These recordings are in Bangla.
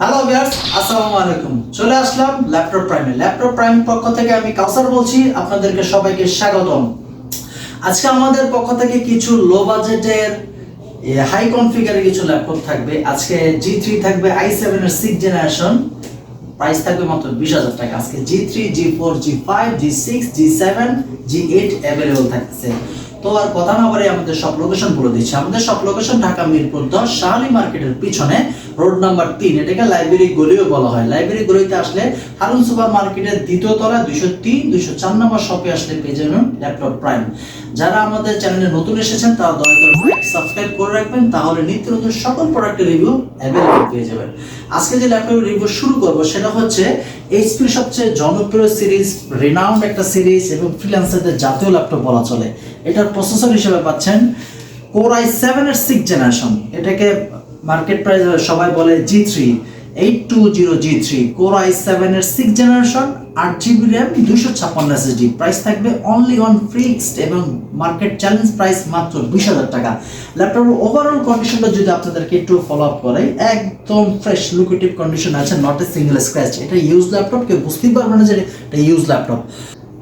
হ্যালো ভিউয়ার্স আসসালামু আলাইকুম চলে আসলাম ল্যাপটপ প্রাইমে ল্যাপটপ প্রাইম পক্ষ থেকে আমি কাউসার বলছি। আপনাদেরকে সবাইকে স্বাগতম। আজকে আমাদের পক্ষ থেকে কিছু লো বাজেটের হাই কনফিগারের কিছু ল্যাপটপ থাকবে। আজকে জি থ্রি থাকবে আই সেভেন এর সিক্স জেনারেশন প্রাইস থাকবে মাত্র বিশ হাজার টাকা। আজকে G three G four G five G six G seven G eight available থাকছে তো আর কথা না বলে আমাদের সব লোকেশন বলে দিচ্ছি। আমাদের সব লোকেশন ঢাকা, মিরপুর, দশ শাহালি মার্কেটের পিছনে রোড নাম্বার তিন। এটাকে লাইব্রেরি গলিও বলা হয়। লাইব্রেরি গলিতে আসলে হারুন সুপার মার্কেটের দ্বিতীয় তলা দুইশো তিন, দুইশো চার নম্বর শপে আসলে পেয়ে যাবেন ল্যাপটপ প্রাইম যারা আমাদের চ্যানেলে নতুন এসেছেন, তারা দয়া করে সাবস্ক্রাইব করে রাখবেন, তাহলে নিত্য নতুন সকল প্রোডাক্টের রিভিউ অ্যাভেলেবল পেয়ে যাবেন। আজকে যে ল্যাপটপের রিভিউ শুরু করব, সেটা হচ্ছে এইচপির সবচেয়ে জনপ্রিয় সিরিজ রিনাউন্ড একটা সিরিজ এবং ফ্রিল্যান্সারদের জাতীয় ল্যাপটপ বলা চলে। এটার প্রসেসর হিসেবে পাচ্ছেন কোর আই সেভেন এর সিক্স জেনারেশন এটাকে মার্কেট প্রাইস সবাই বলে G three eight two zero G three core I seven এর সিক্স জেনারেশন আট জিবি র্যাম দুশো ছাপ্পান্ন এসএসডি প্রাইস থাকবে অনলি অন ফিক্সড এবং মার্কেট চ্যালেঞ্জ প্রাইস মাত্র বিশ হাজার টাকা। ল্যাপটপের ওভারঅল কন্ডিশনটা যদি আপনাদেরকে একটু ফলো আপ করে একদম ফ্রেশ লুকেটিভ কন্ডিশন আছে নট এ সিঙ্গেল স্ক্র্যাচ এটা ইউজ ল্যাপটপ কেউ বুঝতেই পারবে না যে এটা use laptop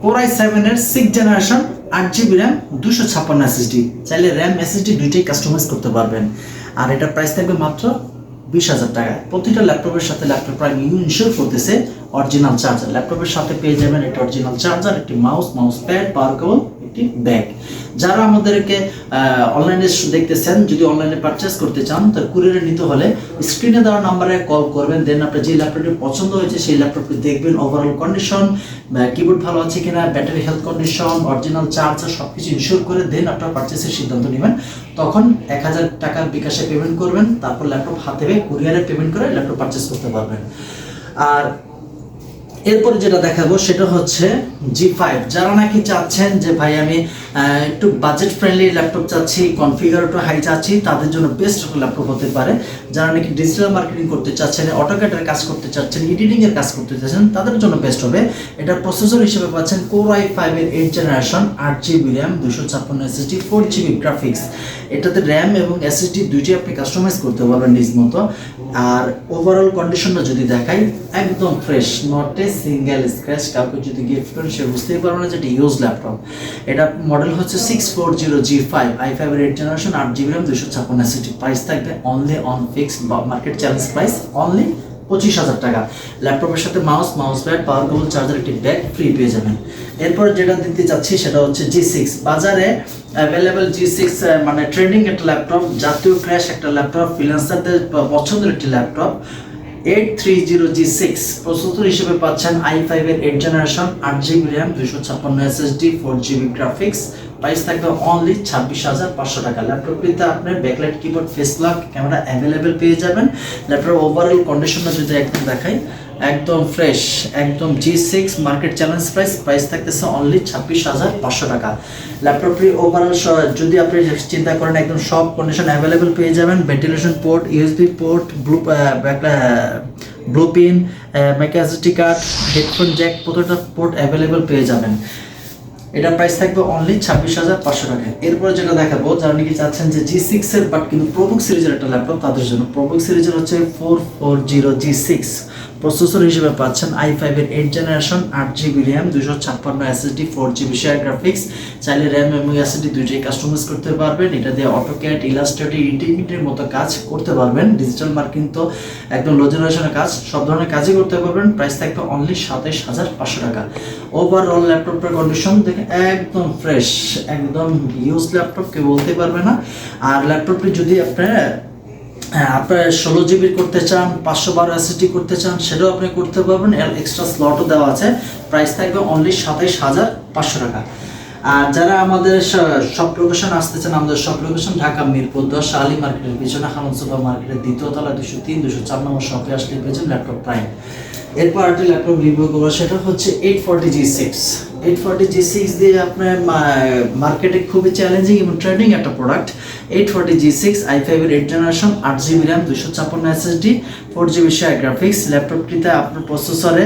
core I seven এর সিক্স জেনারেশন আট জিবি র্যাম দুশো ছাপ্পান্ন এসএসডি চাইলে র্যাম এসএসডি দুইটাই কাস্টমাইজ করতে পারবেন। আর এটা প্রাইস থাকবে মাত্র বিশ হাজার টাকা প্রতিটা ল্যাপটপের সাথে ল্যাপটপ প্রাইম ইনশিওর করতেছে অরিজিনাল চার্জার ল্যাপটপের সাথে পেয়ে যাবেন একটা অরিজিনাল চার্জার একটি mouse mouse pad power cable একটি ব্যাগ যারা আমাদেরকে অনলাইনে দেখতেছেন, যদি অনলাইনে পারচেস করতে চান তো কুরিয়ারে নিতে হলে স্ক্রিনে দেওয়া নাম্বারে কল করবেন দেন আপনার যে ল্যাপটপটি পছন্দ হয়েছে, সেই ল্যাপটপটি দেখবেন ওভারঅল কন্ডিশন কিবোর্ড ভালো আছে কিনা battery health condition original charger সব কিছু ইনশিওর করে দেন আপনার পারচেসের সিদ্ধান্ত নেবেন। তখন এক হাজার টাকার বিকাশে পেমেন্ট করবেন, তারপর ল্যাপটপ হাতে পেয়ে কুরিয়ারে পেমেন্ট করে ল্যাপটপ পারচেস করতে পারবেন। আর এরপরে যেটা দেখাবো সেটা হচ্ছে জি ফাইভ যারা নাকি চাচ্ছেন যে, ভাই, আমি একটু বাজেট ফ্রেন্ডলি ল্যাপটপ চাচ্ছি কনফিগার একটু হাই চাচ্ছি, তাদের জন্য বেস্ট ল্যাপটপ হতে পারে। যারা নাকি ডিজিটাল মার্কেটিং করতে চাচ্ছেন অটোক্যাটের কাজ করতে চাচ্ছেন এডিটিং এর কাজ করতে চাচ্ছেন, তাদের জন্য বেস্ট হবে। এটা প্রসেসর হিসেবে পাচ্ছেন কোর আই ফাইভ এর এইট জেনারেশন আট জিবি র্যাম দুশো ছাপ্পান্ন এসএসডি ফোর জিবি গ্রাফিক্স এটাতে র্যাম এবং এসএসডি দুইটি আপনি কাস্টমাইজ করতে পারবেন নিজ মতো। আর ওভারঅল কন্ডিশনটা যদি দেখাই, একদম fresh not a single scratch কাউকে যদি গিফট করেন, সে বুঝতেই পারবে না যে এটা ইউজ ল্যাপটপ এটা মডেল হচ্ছে six four zero G five I five eight generation আট জিবি র্যাম দুশো ছাপ্পান্ন সিটি প্রাইস থাকবে only on fixed market challenge price only পঁচিশ হাজার টাকা। ল্যাপটপের সাথে mouse mouse pad power cable charger একটি ব্যাগ ফ্রি পেয়ে যাবেন। এরপর যেটা দিতে চাচ্ছি সেটা হচ্ছে জি সিক্স বাজারে অ্যাভেলেবেল জি সিক্স মানে ট্রেন্ডিং একটা ল্যাপটপ, জাতীয় ক্র্যাশ একটা ল্যাপটপ ফ্রিল্যান্সারদের পছন্দের একটি laptop eight three zero G six processor হিসেবে পাচ্ছেন আই ফাইভ এর এইট জেনারেশন আট জিবি র্যাম দুশো ছাপ্পান্ন SSD four GB graphics price থাকবে অনলি ছাব্বিশ হাজার পাঁচশো টাকা। ল্যাপটপটিতে আপনি backlight keyboard face lock camera available পেয়ে যাবেন। ল্যাপটপ ওভারঅল কন্ডিশনটা যদি একদম দেখাই, একদম ফ্রেশ একদম G six market challenge price price থাকতেছে অনলি ছাব্বিশ হাজার পাঁচশো টাকা। ল্যাপটপটি ওভারঅল যদি আপনি চিন্তা করেন, একদম সব কন্ডিশন অ্যাভেলেবেল পেয়ে যাবেন। Ventilation port USB port blue blue pin ম্যাকাসিটি card headphone jack প্রতিটা পোর্ট অ্যাভেলেবেল পেয়ে যাবেন। এটা প্রাইস থাকবে অনলি ছাব্বিশ হাজার পাঁচশো টাকা। এরপরে যেটা দেখাবো, যারা নাকি চাচ্ছেন যে জি সিক্স এর বাট কিন্তু প্রবুক সিরিজের একটা ল্যাপটপ তাদের জন্য প্রবুক সিরিজের হচ্ছে four four zero G six processor হিসেবে পাচ্ছেন আই ফাইভ এর এইট জেনারেশন আট জিবি র্যাম দুশো ছাপ্পান্ন SSD four GB share graphics চাইলে র্যাম এবং এসএসডি দুইটাই কাস্টমাইজ করতে পারবেন। এটা দিয়ে অটোক্যাট ইলাস্ট্রেটর ইন্টিগ্রেটের মতো কাজ করতে পারবেন। ডিজিটাল মার্কিং তো একদম লো জেনারেশনের কাজ। সব ধরনের কাজই করতে পারবেন। প্রাইস থাকবে অনলি সাতাইশ হাজার পাঁচশো টাকা। ওভারঅল ল্যাপটপের কন্ডিশন দেখে একদম ফ্রেশ একদম ইউজ ল্যাপটপ কেউ বলতে পারবে না। আর ল্যাপটপটি যদি আপনার আপনার ষোলো জিবি করতে চান, পাঁচশো বারো এসএসডি করতে চান, সেটাও আপনি করতে পারবেন। এর এক্সট্রা স্লটও দেওয়া আছে। প্রাইস থাকবে অনলি সাতাইশ হাজার পাঁচশো টাকা। আর যারা আমাদের সব লোকেশন আসতে চান, আমাদের সব লোকেশন ঢাকা, মিরপুর, দশ, আলী মার্কেটের পিছনে হামন সুপার মার্কেটের দ্বিতীয় তলা দুশো তিন দুশো চার নম্বর শপে আসলে পেয়েছেন ল্যাপটপ প্রাইম এরপর আরেকটি ল্যাপটপ রিভিউ করব, সেটা হচ্ছে eight forty G six eight forty G six দিয়ে আপনার মার্কেটে খুবই চ্যালেঞ্জিং এবং ট্রেন্ডিং একটা product eight forty G six I ফাইভের এইট জেনারেশন আট জিবি র্যাম দুশো ছাপ্পান্ন এসএসডি ফোর জিবি গ্রাফিক্স ল্যাপটপটিতে আপনার প্রসেসরে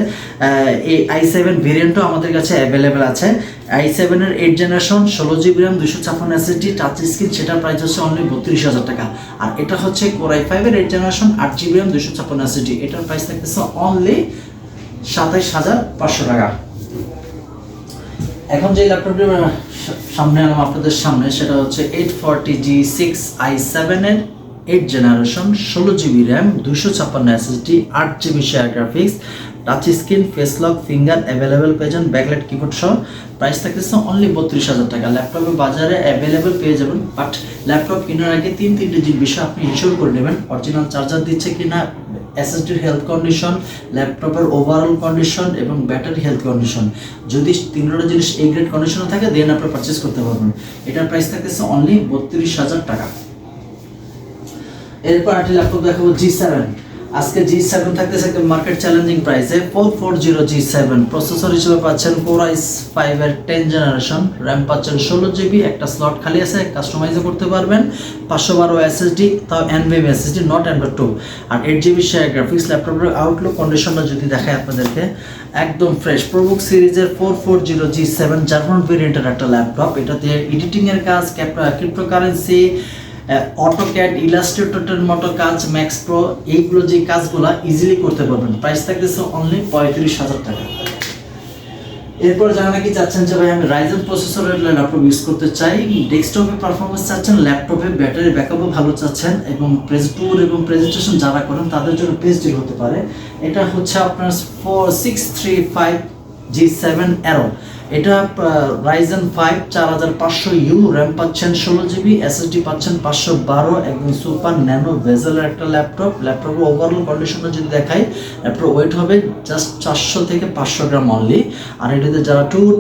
এই আই সেভেন ভেরিয়েন্টও আমাদের কাছে অ্যাভেলেবেল আছে। আই সেভেনের এইট জেনারেশন ষোলো জিবি দুশো ছাপ্পান্ন প্রাইস হচ্ছে অনলি বত্রিশ হাজার টাকা। আর এটা হচ্ছে ফাইভের এইট জেনারেশন আট জিবি এটার প্রাইস অনলি সাতাইশ হাজার পাঁচশো টাকা। এখন যে ল্যাপটপটি সামনে আনলাম আপনাদের সামনে, সেটা হচ্ছে eight forty G six I সেভেনের এইট জেনারেশন ষোলো জিবি র্যাম দুশো ছাপ্পান্ন এসএসডি আট GB share graphics touch screen face lock finger available পেয়ে যান ব্যাকলাইট কিবোর্ড সহ। প্রাইস থাকতেছে অনলি বত্রিশ হাজার টাকা। ল্যাপটপে বাজারে অ্যাভেলেবেল পেয়ে যাবেন বাট ল্যাপটপ কেনার আগে তিন তিনটে যে বিষয় আপনি ইনশিওর করে নেবেন অরিজিনাল চার্জার দিচ্ছে কিনা এসএসডির হেলথ কন্ডিশন ল্যাপটপের ওভারঅল কন্ডিশন এবং ব্যাটারি হেলথ কন্ডিশন যদি তিনটা জিনিস এই গ্রেড কন্ডিশনে থাকে দেন আপনি পারচেস করতে পারবেন। এটার প্রাইস থাকতেছে অনলি বত্রিশ হাজার টাকা। এরপর আরেকটি ল্যাপটপ দেখাবো জি সেভেন আজকে জি সেভেন থাকতেছে একটা মার্কেট চ্যালেঞ্জিং প্রাইসে four four zero G seven processor হিসেবে পাচ্ছেন কোর আইস ফাইভের টেন জেনারেশন র্যাম পাচ্ছেন ষোলো জিবি একটা স্লট খালি আছে কাস্টমাইজও করতে পারবেন। পাঁচশো বারো এসএসডি তাও NVMe SSD not android two R eight GB share graphics ল্যাপটপের আউটলুক কন্ডিশনটা যদি দেখায় আপনাদেরকে, একদম ফ্রেশ প্রবুক সিরিজের four four zero G seven German ভেরিয়েন্টের একটা ল্যাপটপ এটা দিয়ে এডিটিংয়ের কাজ ক্রিপ্টোকারেন্সি অটোক্যাড ইলাস্ট্রেটরের মতো কাজ ম্যাক্স প্রো এইগুলো যে কাজগুলো ইজিলি করতে পারবেন। প্রাইস থাকতেছে অনলি পঁয়ত্রিশ হাজার টাকা। এরপর যারা নাকি চাচ্ছেন যে ভাই আমি রাইজেন প্রসেসরের ল্যাপটপ ইউজ করতে চাই ডেস্কটপে পারফরমেন্স চাচ্ছেন ল্যাপটপে ব্যাটারি ব্যাকআপও ভালো চাচ্ছেন, এবং প্রেস ট্যুর এবং প্রেজেন্টেশন যারা করেন, তাদের জন্য বেস্ট ডিল হতে পারে। এটা হচ্ছে আপনার four six three five G seven Aero এটা রাইজেন ফাইভ চার হাজার পাঁচশো ইউ র্যাম পাচ্ছেন ষোলো জিবি এসএসডি পাচ্ছেন পাঁচশো বারো, একদম সুপার ন্যানো ভেজেলের একটা ল্যাপটপ ল্যাপটপের ওভারঅল কন্ডিশনটা যদি দেখাই ল্যাপটপ ওয়েট হবে জাস্ট চারশো থেকে পাঁচশো গ্রাম অনলি আর এটাতে যারা ট্যুর